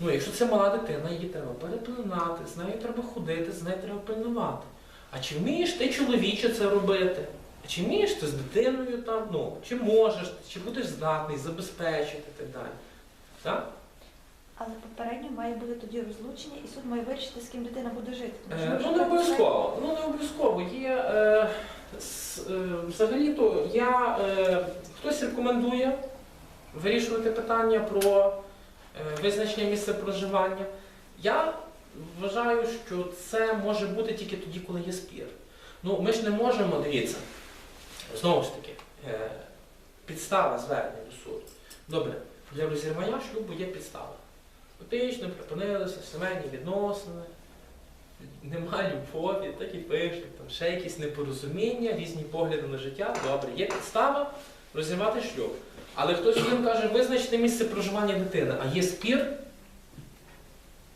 Ну, якщо це мала дитина, її треба переплинати, з нею треба ходити, з нею треба пильнувати. А чи вмієш ти чоловіче це робити? А чи вмієш ти з дитиною там, ну, чи можеш, чи будеш здатний забезпечити і так далі. Так? Але попередньо має бути тоді розлучення, і суд має вирішити, з ким дитина буде жити. Тому що Е, ну не бути обов'язково. Ну не обов'язково. Є е, с- е, взагалі-то я е, хтось рекомендує вирішувати питання про визначення місця проживання. Я вважаю, що це може бути тільки тоді, коли є спір. Ну, ми ж не можемо, дивіться, знову ж таки, е, підстава звернення до суду. Добре, для розірвання шлюбу є підстава. Фактично припинилися сімейні відносини, немає любові, так і пишуть, там ще якісь непорозуміння, різні погляди на життя. Добре, є підстава розірвати шлюб. Але хтось їм каже, визначте місце проживання дитини, а є спір.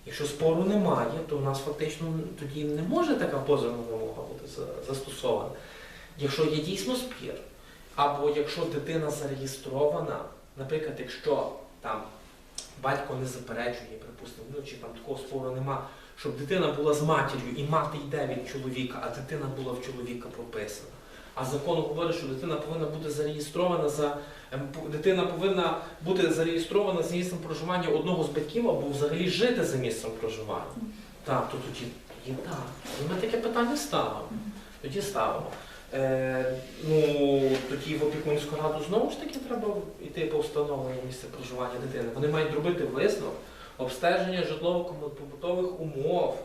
Якщо спору немає, то у нас фактично тоді не може така позовна вимога бути застосована. Якщо є дійсно спір, або якщо дитина зареєстрована, наприклад, якщо там батько не заперечує, припустимо, ну чи там такого спору нема, щоб дитина була з матір'ю і мати йде від чоловіка, а дитина була в чоловіка прописана. А закон говорить, що дитина повинна бути зареєстрована за ем, дитина повинна бути зареєстрована за місцем проживання одного з батьків або взагалі жити за місцем проживання. Так, то тоді є так. І ми таке питання ставимо. Тоді ставимо. Е, ну, тоді в опікунську раду знову ж таки треба йти по встановленню місця проживання дитини. Вони мають робити висновок, обстеження житлово-побутових умов,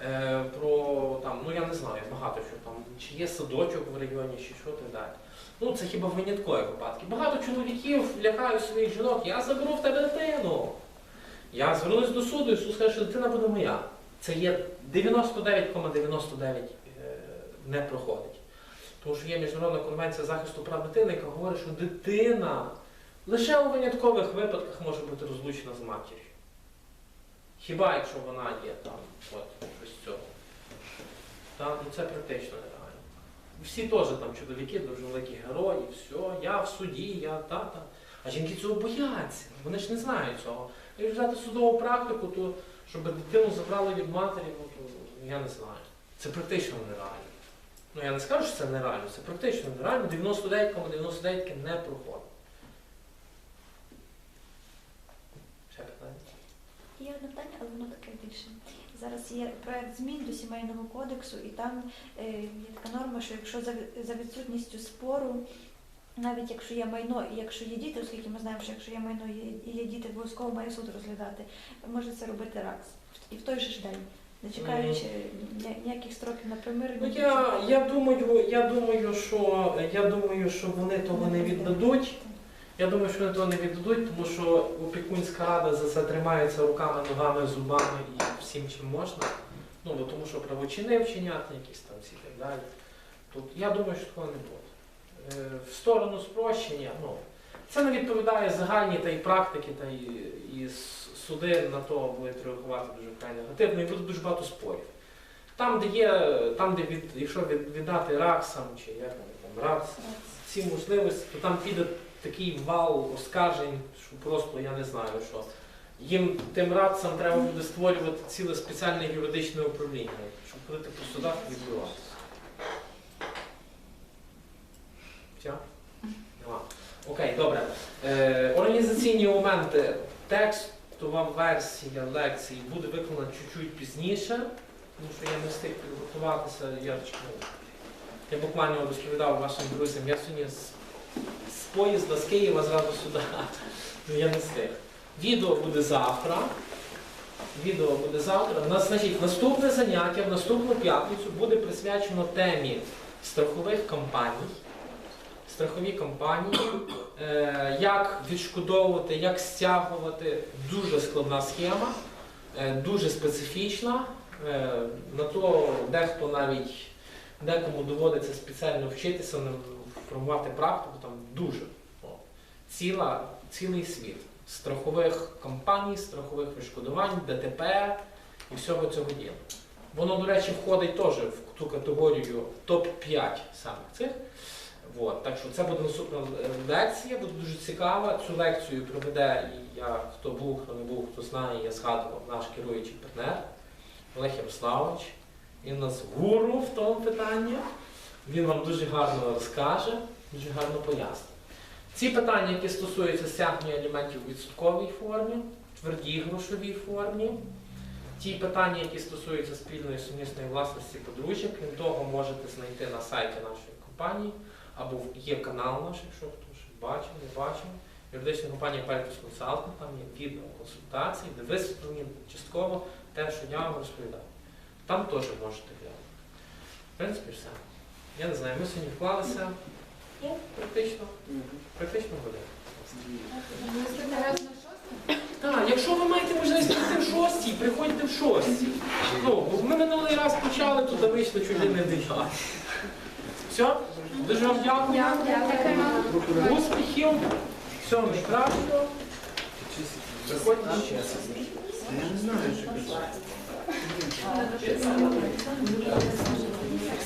е, про там, ну я не знаю, багато що там, чи є садочок в районі, чи що так далі. Ну, це хіба виняткові випадки. Багато чоловіків лякають своїх жінок, я заберу в тебе дитину. Я звернусь до суду, і суд скаже, що дитина буде моя. Це є 99,99 е, не проходить. Тому що є Міжнародна конвенція захисту прав дитини, яка говорить, що дитина лише у виняткових випадках може бути розлучена з матір'ю. Хіба якщо вона є там, от, щось цього. Так, ну це практично нереально. Всі теж там чоловіки, дуже великі герої, все, я в суді, я та-та. А жінки цього бояться, вони ж не знають цього. Якщо взяти судову практику, то щоб дитину забрали від матері, ну то я не знаю. Це практично нереально. Ну я не скажу, що це нереально, це практично нереально. 99,99 не проходить. Ще питання? Одне питання, але воно таке більше. Зараз є проект змін до сімейного кодексу, і там е, є така норма, що якщо за, відсутністю спору, навіть якщо є майно і якщо є діти, оскільки ми знаємо, що якщо є майно і є діти, обов'язково має суд розглядати, може це робити РАКС. І в той же ж день, не чекаючи ніяких строків на примирення. Ну, я, я, думаю, я, думаю, що, я думаю, що вони того не віддадуть. Я думаю, що вони того не віддадуть, тому що опікунська рада за це тримається руками, ногами, зубами і всім чим можна. Ну, бо тому що правочини вчиняти, якісь там всі так далі. Тут я думаю, що такого не буде. Е, В сторону спрощення, ну, це не відповідає загальній та й практики, та й, і суди на то будуть реагувати дуже вкрай негативно і буде дуже багато спорів. Там, де є, там, де від, якщо від, віддати раксам чи як там ракс, ці можливості, то там піде такий вал оскаржень, що просто я не знаю, що їм тим радцям треба буде створювати ціле спеціальне юридичне управління, щоб ходити по судах і відбиватися. Все? Нема. Окей, добре. Е, організаційні моменти. Текстова версія лекції буде виконана чуть-чуть пізніше, тому що я не встиг підготуватися. Я, ну, я буквально розповідав вашим друзям, я сьогодні поїзда з Києва зразу сюди. Ну, я не встиг. Відео буде завтра. Відео буде завтра. У значить, наступне заняття в наступну п'ятницю буде присвячено темі страхових компаній. Страхові компанії, е, як відшкодовувати, як стягувати. Дуже складна схема, е, дуже специфічна. Е, на то дехто навіть декому доводиться спеціально вчитися, формувати практику, там дуже ціла, цілий світ страхових компаній, страхових відшкодувань, ДТП і всього цього діла. Воно, до речі, входить теж в ту категорію топ-5 саме цих. От, так що це буде наступна е, лекція, буде дуже цікава. Цю лекцію проведе я, хто був, хто не був, хто знає, я згадував наш керуючий партнер Олег Ярославович. Він у нас гуру в тому питанні. Він вам дуже гарно розкаже, дуже гарно пояснить. Ці питання, які стосуються стягнення аліментів у відсотковій формі, твердій грошовій формі, ті питання, які стосуються спільної сумісної власності подружжя, крім того, можете знайти на сайті нашої компанії, або є канал наш, якщо хто ще бачив, не бачив. Юридична компанія Пельтус Консалтинг, там є відео консультації, де висвітлені частково те, що я вам розповідав. Там теж можете глянути. В принципі, все. Я не знаю, ми сьогодні вклалися ну, практично, практично годину. Так, якщо ви маєте можливість прийти в шостій, приходьте в шостій. Ну, ми минулий раз почали, туди вийшли ли не в. Все? Дуже вам дякую. Успіхів. Всього найкращого. Приходьте ще. Я не знаю, що Це